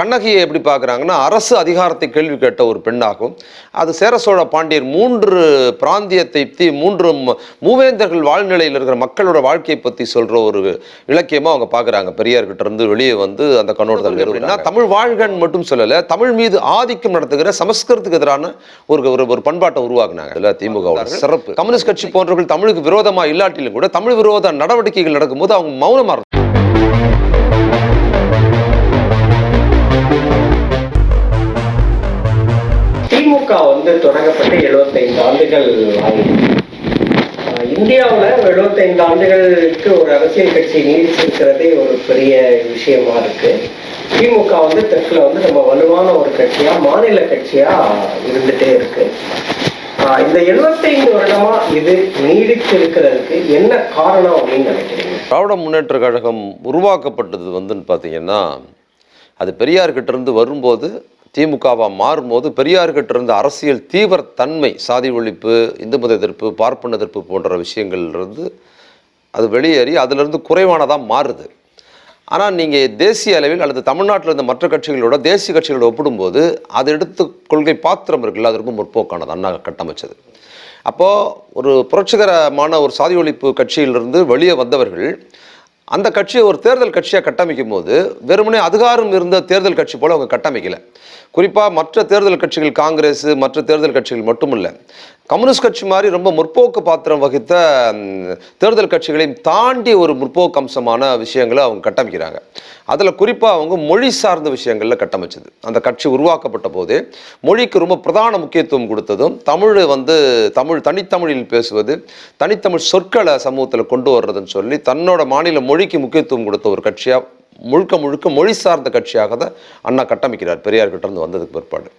கண்ணகியை எப்படி பார்க்குறாங்கன்னா அரசு அதிகாரத்தை கேள்வி கேட்ட ஒரு பெண்ணாகும். அது சேர சோழ பாண்டியர் மூன்று பிராந்தியத்தை பற்றி மூன்று மூவேந்தர்கள் வாழ்நிலையில் இருக்கிற மக்களோட வாழ்க்கையை பற்றி சொல்கிற ஒரு இலக்கியமாக அவங்க பார்க்குறாங்க. பெரியார்கிட்ட இருந்து வெளியே வந்து அந்த கண்ணோட்டத்தில் தமிழ் வாழ்கன் மட்டும் சொல்லலை தமிழ் மீது ஆதிக்கம் நடத்துகிற சமஸ்கிருதத்துக்கு எதிரான ஒரு ஒரு ஒரு பண்பாட்டை உருவாக்குனாங்க. இதில் திமுக சிறப்பு. கம்யூனிஸ்ட் கட்சி போன்றவர்கள் தமிழுக்கு விரோதமாக இல்லாட்டிலும் கூட தமிழ் விரோத நடவடிக்கைகள் நடக்கும்போது அவங்க மௌனமாக வந்து தொடங்கப்பட்டு 75 ஆண்டுகள் ஆகுது ஆஹ் இந்தியாவுல 75 ஆண்டுகளுக்கு ஒரு அரசியல் கட்சி நீடிச்சிருக்கிறதே ஒரு பெரிய விஷயமா இருக்கு. திமுக வந்து தெற்குல வந்து நம்ம வலுவான ஒரு கட்சியா மாநில கட்சியா இருந்துட்டே இருக்கு. இந்த 75 வருடமா இது நீடித்து இருக்கிறதுக்கு என்ன காரணம் அப்படின்னு நினைக்கிறீங்க? திராவிட முன்னேற்ற கழகம் உருவாக்கப்பட்டது வந்துன்னு பார்த்தீங்கன்னா அது பெரியார்கிட்ட இருந்து வரும்போது திமுகவாக மாறும்போது பெரியார்கிட்ட இருந்த அரசியல் தீவிர தன்மை சாதி ஒழிப்பு இந்து மத எதிர்ப்பு பார்ப்பன எதிர்ப்பு போன்ற விஷயங்கள்லேருந்து அது வெளியேறி அதிலிருந்து குறைவானதாக மாறுது. ஆனால் நீங்கள் தேசிய அளவில் அல்லது தமிழ்நாட்டில் இருந்த மற்ற கட்சிகளோட தேசிய கட்சிகளோட ஒப்பிடும்போது அது எடுத்து கொள்கை பாத்திரம் இருக்குல்ல அது ரொம்ப முற்போக்கானது அண்ணா கட்டமைச்சது. அப்போது ஒரு புரட்சிகரமான ஒரு சாதி ஒழிப்பு கட்சியிலிருந்து வெளியே வந்தவர்கள் அந்த கட்சியை ஒரு தேர்தல் கட்சியாக கட்டமைக்கும் போது வெறுமனே அதிகாரம் இருந்த தேர்தல் கட்சி போல அவங்க கட்டமைக்கலை. குறிப்பாக மற்ற தேர்தல் கட்சிகள் காங்கிரஸ் மற்ற தேர்தல் கட்சிகள் மட்டுமில்லை. கம்யூனிஸ்ட் கட்சி மாதிரி ரொம்ப முற்போக்கு பாத்திரம் வகித்த தேர்தல் கட்சிகளையும் தாண்டி ஒரு முற்போக்கு அம்சமான விஷயங்களை அவங்க கட்டமைக்கிறாங்க. அதில் குறிப்பாக அவங்க மொழி சார்ந்த விஷயங்களில் கட்டமைச்சது. அந்த கட்சி உருவாக்கப்பட்ட போது மொழிக்கு ரொம்ப பிரதான முக்கியத்துவம் கொடுத்ததும் தமிழ் வந்து தமிழ் தனித்தமிழில் பேசுவது தனித்தமிழ் சொற்களை சமூகத்தில் கொண்டு வர்றதுன்னு சொல்லி தன்னோட மாநில மொழிக்கு முக்கியத்துவம் கொடுத்த ஒரு கட்சியாக முழுக்க முழுக்க மொழி சார்ந்த கட்சியாக தான் அண்ணா கட்டமைக்கிறார் பெரியார் வந்ததுக்கு பிற்பாடு.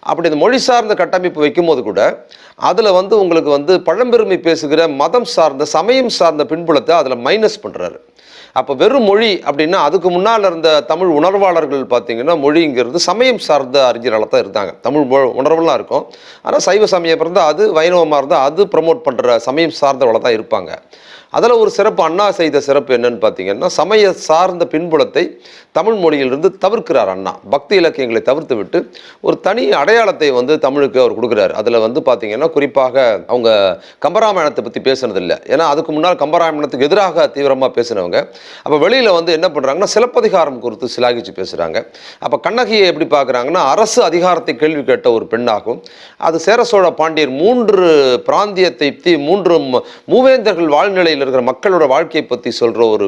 அப்படி இந்த மொழி சார்ந்த கட்டமைப்பு வைக்கும்போது கூட அதில் வந்து உங்களுக்கு வந்து பழம்பெருமை பேசுகிற மதம் சார்ந்த சமயம் சார்ந்த பின்புலத்தை அதில் மைனஸ் பண்ணுறாரு அப்போ வெறும் மொழி அப்படின்னா அதுக்கு முன்னால் இருந்த தமிழ் உணர்வாளர்கள் பார்த்தீங்கன்னா மொழிங்கிறது சமயம் சார்ந்த அறிஞர்களாக தான் இருந்தாங்க. தமிழ் மொ- உணர்வுலாம் இருக்கும். ஆனால் சைவ சமயம் இருந்தால் அது வைணவமாக இருந்தால் அது ப்ரமோட் பண்ணுற சமயம் சார்ந்தவள தான் இருப்பாங்க. அதில் ஒரு சிறப்பு அண்ணா செய்த சிறப்பு என்னன்னு பார்த்தீங்கன்னா சமய சார்ந்த பின்புலத்தை தமிழ் மொழியிலிருந்து தவிர்க்கிறார் அண்ணா. பக்தி இலக்கியங்களை தவிர்த்து விட்டு ஒரு தனி அடையாளத்தை வந்து தமிழுக்கு அவர் கொடுக்குறாரு. அதில் வந்து பார்த்தீங்கன்னா குறிப்பாக அவங்க கம்பராமாயணத்தை பற்றி பேசுனதில்லை. ஏன்னா அதுக்கு முன்னால் கம்பராமாயணத்துக்கு எதிராக தீவிரமாக பேசினவங்க. அப்போ வெளியில் வந்து என்ன பண்ணுறாங்கன்னா சிலப்பதிகாரம் குறித்து சிலாகிச்சு பேசுகிறாங்க அப்போ கண்ணகியை எப்படி பார்க்குறாங்கன்னா அரசு அதிகாரத்தை கேள்வி கேட்ட ஒரு பெண்ணாகும். அது சேர சோழ பாண்டியர் மூன்று பிராந்தியத்தை பற்றி மூன்று மூவேந்தர்கள் வாழ்நிலையில் இருக்கிற மக்களோட வாழ்க்கையை பற்றி சொல்கிற ஒரு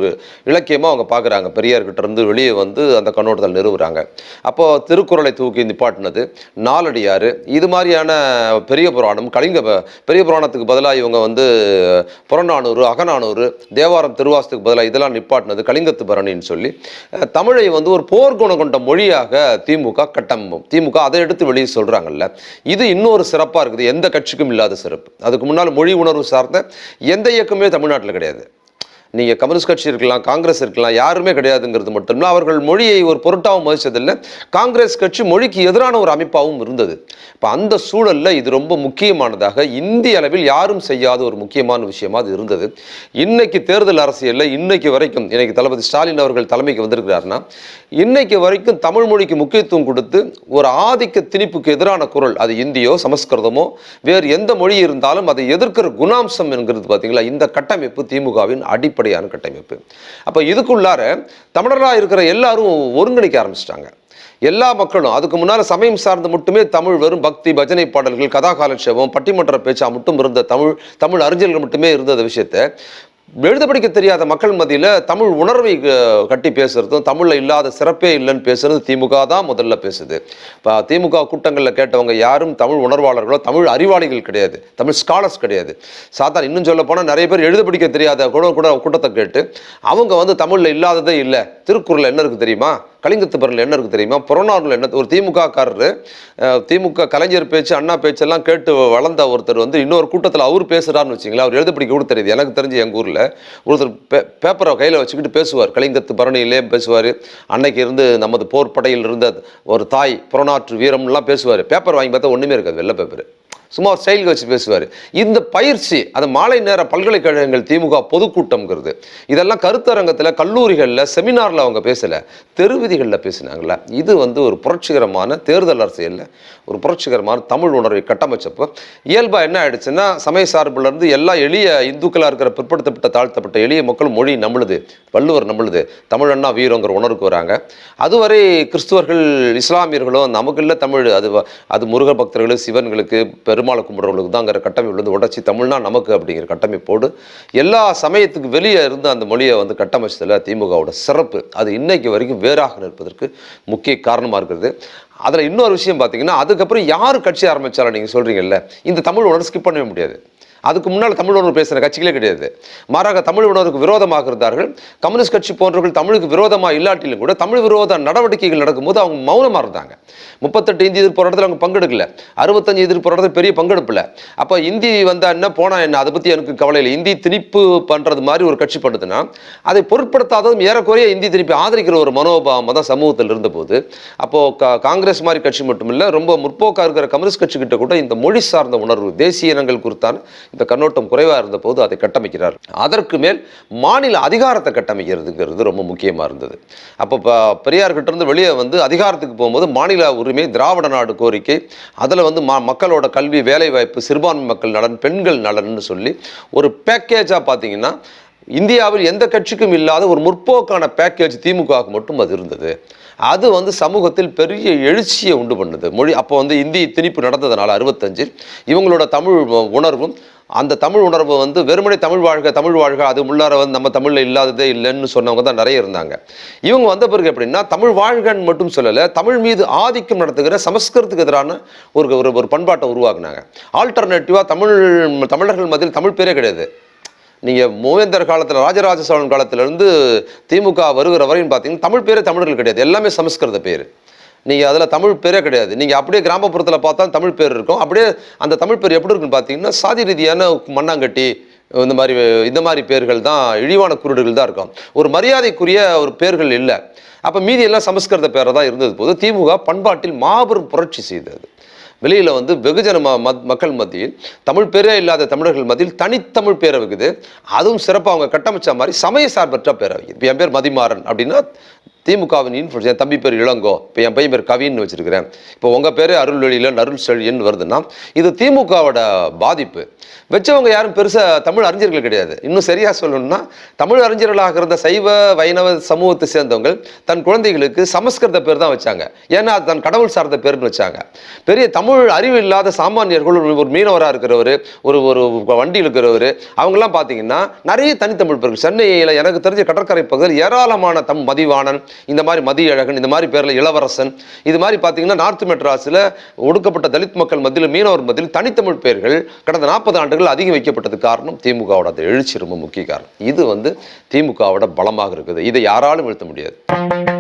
இலக்கியமாக அவங்க பார்க்குறாங்க பெரியார்கிட்ட இருந்து வெளியே வந்து அந்த கண்ணோட்டத்தில் நிறுவுறாங்க. அப்போ திருக்குறளை தூக்கி நிப்பாட்டினது நாலடியார் இது மாதிரியான பெரிய புராணம் கலிங்க பெரிய புராணத்துக்கு பதிலாக இவங்க வந்து புறநானூறு அகநானூறு தேவாரம் திருவாசத்துக்கு பதிலாக இதெல்லாம் நிப்பாட்டினது கலிங்கத்து பரணின்னு சொல்லி. தமிழை வந்து ஒரு போர்க்குணம் கொண்ட மொழியாக திமுக கட்டமும் திமுக அதை எடுத்து வெளியே சொல்கிறாங்கல்ல இது இன்னொரு சிறப்பாக இருக்குது. எந்த கட்சிக்கும் இல்லாத சிறப்பு. அதுக்கு முன்னால் மொழி உணர்வு சார்ந்த எந்த இயக்கமே தமிழ்நாட்டில் கிடையாது. நீங்கள் கம்யூனிஸ்ட் கட்சி இருக்கலாம் காங்கிரஸ் இருக்கலாம் யாருமே கிடையாதுங்கிறது மட்டும் இல்லை அவர்கள் மொழியை ஒரு பொருட்டாகவும் மதித்ததில்லை காங்கிரஸ் கட்சி மொழிக்கு எதிரான ஒரு அமைப்பாகவும் இருந்தது. இப்போ அந்த சூழலில் இது ரொம்ப முக்கியமானதாக இந்திய அளவில் யாரும் செய்யாத ஒரு முக்கியமான விஷயமா அது இருந்தது. இன்னைக்கு தேர்தல் அரசியலில் இன்னைக்கு வரைக்கும் இன்னைக்கு தளபதி ஸ்டாலின் அவர்கள் தலைமைக்கு வந்திருக்கிறாருன்னா இன்னைக்கு வரைக்கும் தமிழ் மொழிக்கு முக்கியத்துவம் கொடுத்து ஒரு ஆதிக்க திணிப்புக்கு எதிரான குரல் அது இந்தியோ சமஸ்கிருதமோ வேறு எந்த மொழி இருந்தாலும் அதை எதிர்க்கிற குணாம்சம் என்கிறது பார்த்தீங்களா இந்த கட்டமைப்பு திமுகவின் அடிப்படையான கட்டமைப்பு. அப்போ இதுக்குள்ளார தமிழராக இருக்கிற எல்லாரும் ஒருங்கிணைக்க ஆரம்பிச்சிட்டாங்க. எல்லா மக்களும் அதுக்கு முன்னால் சமயம் சார்ந்து மட்டுமே தமிழ் வெறும் பக்தி பஜனை பாடல்கள் கதா காலட்சேபம் பட்டிமன்ற பேச்சா மட்டும் இருந்த தமிழ் தமிழ் அறிஞர்கள் மட்டுமே இருந்த விஷயத்தை எழுத படிக்க தெரியாத மக்கள் மத்தியில் தமிழ் உணர்வை கட்டி பேசுகிறதும் தமிழில் இல்லாத சிறப்பே இல்லைன்னு பேசுகிறது திமுக தான் முதல்ல பேசுது. இப்போ திமுக கூட்டங்களில் கேட்டவங்க யாரும் தமிழ் உணர்வாளர்களோ தமிழ் அறிவாளிகள் கிடையாது. தமிழ் ஸ்காலர்ஸ் கிடையாது. சாதாரண இன்னும் சொல்ல போனால் நிறைய பேர் எழுத படிக்க தெரியாத கூட கூட கூட்டத்தை கேட்டு அவங்க வந்து தமிழில் இல்லாததே இல்லை. திருக்குறள் என்ன இருக்குது தெரியுமா? கலிங்கத்து பரல் என்ன இருக்குது தெரியுமா? புறநானூல் என்ன ஒரு திமுக காரரு திமுக கலைஞர் பேச்சு அண்ணா பேச்செல்லாம் கேட்டு வளர்ந்த ஒருத்தர் வந்து இன்னொரு கூட்டத்தில் அவர் பேசுகிறாருன்னு வச்சிங்களா அவர் எழுத பிடிக்க கூட தெரியுது. எனக்கு தெரிஞ்சு எங்கள் ஊரில் ஒருத்தர் பே பேப்பரை கையில் வச்சுக்கிட்டு பேசுவார். கலிங்கத்து பரணியிலே பேசுவார். அன்னைக்கு இருந்து நமது போர் படையில் இருந்த ஒரு தாய் புறநாற்று வீரம்லாம் பேசுவார். பேப்பர் வாங்கி பார்த்தா ஒன்றுமே இருக்காது வெள்ளை பேப்பர். சும்மா ஒரு ஸ்டைலுக்கு வச்சு பேசுவார். இந்த பயிற்சி அது மாலை நேர பல்கலைக்கழகங்கள் திமுக பொதுக்கூட்டம்ங்கிறது இதெல்லாம் கருத்தரங்கத்தில் கல்லூரிகளில் செமினாரில் அவங்க பேசலை தெருவிதிகளில் பேசினாங்கல்ல. இது வந்து ஒரு புரட்சிகரமான தேர்தல் அரசியலில் ஒரு புரட்சிகரமான தமிழ் உணர்வை கட்டமைச்சப்போ இயல்பாக என்ன ஆயிடுச்சுன்னா சமய சார்பிலிருந்து எல்லா எளிய இந்துக்களாக இருக்கிற பிற்படுத்தப்பட்ட தாழ்த்தப்பட்ட எளிய மக்கள் மொழி நம்மளுது வள்ளுவர் நம்மளுது தமிழன்னா வீரங்கிற உணர்வுக்கு வராங்க. அதுவரை கிறிஸ்துவர்கள் இஸ்லாமியர்களும் நமக்கு இல்லை தமிழ் அது அது முருக பக்தர்களுக்கு சிவன்களுக்கு பெருமாளை கும்பிட்றவங்களுக்கு தாங்கிற கட்டமைப்பு உடச்சி தமிழ்னா நமக்கு அப்படிங்கிற கட்டமைப்போடு எல்லா சமயத்துக்கு வெளியே இருந்து அந்த மொழியை வந்து கட்டமைச்சதில் திமுகவோட சிறப்பு. அது இன்னைக்கு வரைக்கும் வேறாக நிற்பதற்கு முக்கிய காரணமாக இருக்கிறது. அதில் இன்னொரு விஷயம் பார்த்தீங்கன்னா அதுக்கப்புறம் யார் கட்சி ஆரம்பித்தாலும் நீங்கள் சொல்கிறீங்கல்ல இந்த தமிழ் உடனே ஸ்கிப் பண்ணவே முடியாது. அதுக்கு முன்னால் தமிழ் உணர்வு பேசுகிற கட்சிகளே கிடையாது. மாறாக தமிழ் உணர்வுக்கு விரோதமாக இருந்தார்கள் கம்யூனிஸ்ட் கட்சி போன்றவர்கள் தமிழுக்கு விரோதமாக இல்லாட்டிலும் கூட தமிழ் விரோத நடவடிக்கைகள் நடக்கும்போது அவங்க மௌனமாக இருந்தாங்க. முப்பத்தெட்டு இந்தி எதிர்ப்பு போராட்டத்தில் அவங்க பங்கெடுக்கல. அறுபத்தஞ்சு எதிர்ப்பு போராட்டத்தில் பெரிய பங்கெடுப்பில். அப்போ இந்தி வந்தால் என்ன போனால் என்ன? அதை பற்றி எனக்கு கவலை இல்லை. இந்தி திணிப்பு பண்ணுறது மாதிரி ஒரு கட்சி பண்ணுதுன்னா அதை பொருட்படுத்தாததும் ஏறக்குறைய இந்தி திணிப்பை ஆதரிக்கிற ஒரு மனோபாவம் தான் சமூகத்தில் இருந்தபோது அப்போது கா காங்கிரஸ் மாதிரி கட்சி மட்டும் இல்லை ரொம்ப முற்போக்காக இருக்கிற கம்யூனிஸ்ட் கட்சிக்கிட்ட கூட இந்த மொழி சார்ந்த உணர்வு தேசிய இனங்கள் குறித்தான இந்த கண்ணோட்டம் குறைவாக இருந்த போது அதை கட்டமைக்கிறார். அதற்கு மேல் மாநில அதிகாரத்தை கட்டமைக்கிறதுங்கிறது ரொம்ப முக்கியமாக இருந்தது. அப்போ இப்போ பெரியார் இருந்து வெளியே வந்து அதிகாரத்துக்கு போகும்போது மாநில உரிமை திராவிட நாடு கோரிக்கை அதில் வந்து மா மக்களோட கல்வி வேலைவாய்ப்பு சிறுபான்மை மக்கள் நலன் பெண்கள் நலன்னு சொல்லி ஒரு பேக்கேஜாக பார்த்தீங்கன்னா இந்தியாவில் எந்த கட்சிக்கும் இல்லாத ஒரு முற்போக்கான பேக்கேஜ் திமுகவுக்கு மட்டும் அது இருந்தது. அது வந்து சமூகத்தில் பெரிய எழுச்சியை உண்டு பண்ணுது. மொழி அப்போ வந்து இந்தி திணிப்பு நடந்ததுனால அறுபத்தஞ்சில் இவங்களோட தமிழ் உணர்வும் அந்த தமிழ் உணர்வு வந்து வெறுமனே தமிழ் வாழ்க தமிழ் வாழ்க அது உள்ளார வந்து நம்ம தமிழில் இல்லாததே இல்லைன்னு சொன்னவங்க தான் நிறைய இருந்தாங்க. இவங்க வந்த பிறகு எப்படின்னா தமிழ் வாழ்கன்னு மட்டும் சொல்லலை தமிழ் மீது ஆதிக்கம் நடத்துகிற சமஸ்கிருதத்துக்கு எதிரான ஒரு ஒரு ஒரு பண்பாட்டை உருவாக்குனாங்க. ஆல்டர்னேட்டிவாக தமிழ் தமிழர்கள் மத்தியில் தமிழ் பேரே கிடையாது. நீங்கள் மூவேந்தர் காலத்தில் ராஜராஜ சோழன் காலத்திலேருந்து திமுக வருகிற வரையும் பார்த்தீங்கன்னா தமிழ் பேரே தமிழர்கள் கிடையாது. எல்லாமே சமஸ்கிருத பேர். நீங்கள் அதில் தமிழ் பேரே கிடையாது. நீங்கள் அப்படியே கிராமப்புறத்தில் பார்த்தா தமிழ் பேர் இருக்கும். அப்படியே அந்த தமிழ் பேர் எப்படி இருக்குன்னு பார்த்தீங்கன்னா சாதி ரீதியான மண்ணாங்கட்டி இந்த மாதிரி இந்த மாதிரி பேர்கள் தான் இழிவான குருடுகள் தான் இருக்கும். ஒரு மரியாதைக்குரிய ஒரு பேர்கள் இல்லை. அப்போ மீதி எல்லாம் சமஸ்கிருத பேரை தான் இருந்தது போது திமுக பண்பாட்டில் மாபெரும் புரட்சி செய்தது. வெளியில் வந்து வெகுஜன ம மக்கள் மத்தியில் தமிழ் பேரே இல்லாத தமிழர்கள் மத்தியில் தனித்தமிழ் பேரை வைக்குது. அதுவும் சிறப்பாக அவங்க கட்டமைச்ச மாதிரி சமய சார்பற்ற பேரை வைக்குது. இப்போ என் பேர் மதிமாறன் அப்படின்னா திமுகவின் இன்ஃபுளுன்ஸ் என் தம்பி பேர் இளங்கோ இப்போ என் பையன் பேர் கவின்னு வச்சுருக்கிறேன். இப்போ உங்கள் பேர் அருள்வெளியில் அருள் செழியன் வருதுன்னா இது திமுகவோட பாதிப்பு. வச்சவங்க யாரும் பெருசாக தமிழ் அறிஞர்கள் கிடையாது. இன்னும் சரியாக சொல்லணும்னா தமிழ் அறிஞர்களாக இருந்த சைவ வைணவ சமூகத்தை சேர்ந்தவங்க தன் குழந்தைகளுக்கு சமஸ்கிருத பேர் தான் வச்சாங்க. ஏன்னா அது தன் கடவுள் சார்ந்த பேர்னு வச்சாங்க. பெரிய தமிழ் அறிவு இல்லாத சாமானியர்கள் ஒரு ஒரு மீனவராக இருக்கிறவர் ஒரு ஒரு வண்டி இருக்கிறவர் அவங்கெல்லாம் பார்த்தீங்கன்னா நிறைய தனித்தமிழ் பேர்கள் சென்னையில் எனக்கு தெரிஞ்ச கடற்கரை பகுதியில் ஏராளமான தம் மதிவாணன் இந்த மாதிரி மதியழகன் இந்த மாதிரி பேரில் இளவரசன் இது மாதிரி பார்த்தீங்கன்னா நார்த் மெட்ராஸில் ஒடுக்கப்பட்ட தலித் மக்கள் மத்தியில் மீனவர் மத்தியில் தனித்தமிழ் பெயர்கள் கடந்த நாற்பது ஆண்டுகள் அதிகம் வைக்கப்பட்டது காரணம் திமுகவோட அந்த எழுச்சி ரொம்ப முக்கிய காரணம். இது வந்து திமுகவோட பலமாக இருக்குது. இதை யாராலும் எழுத்த முடியாது.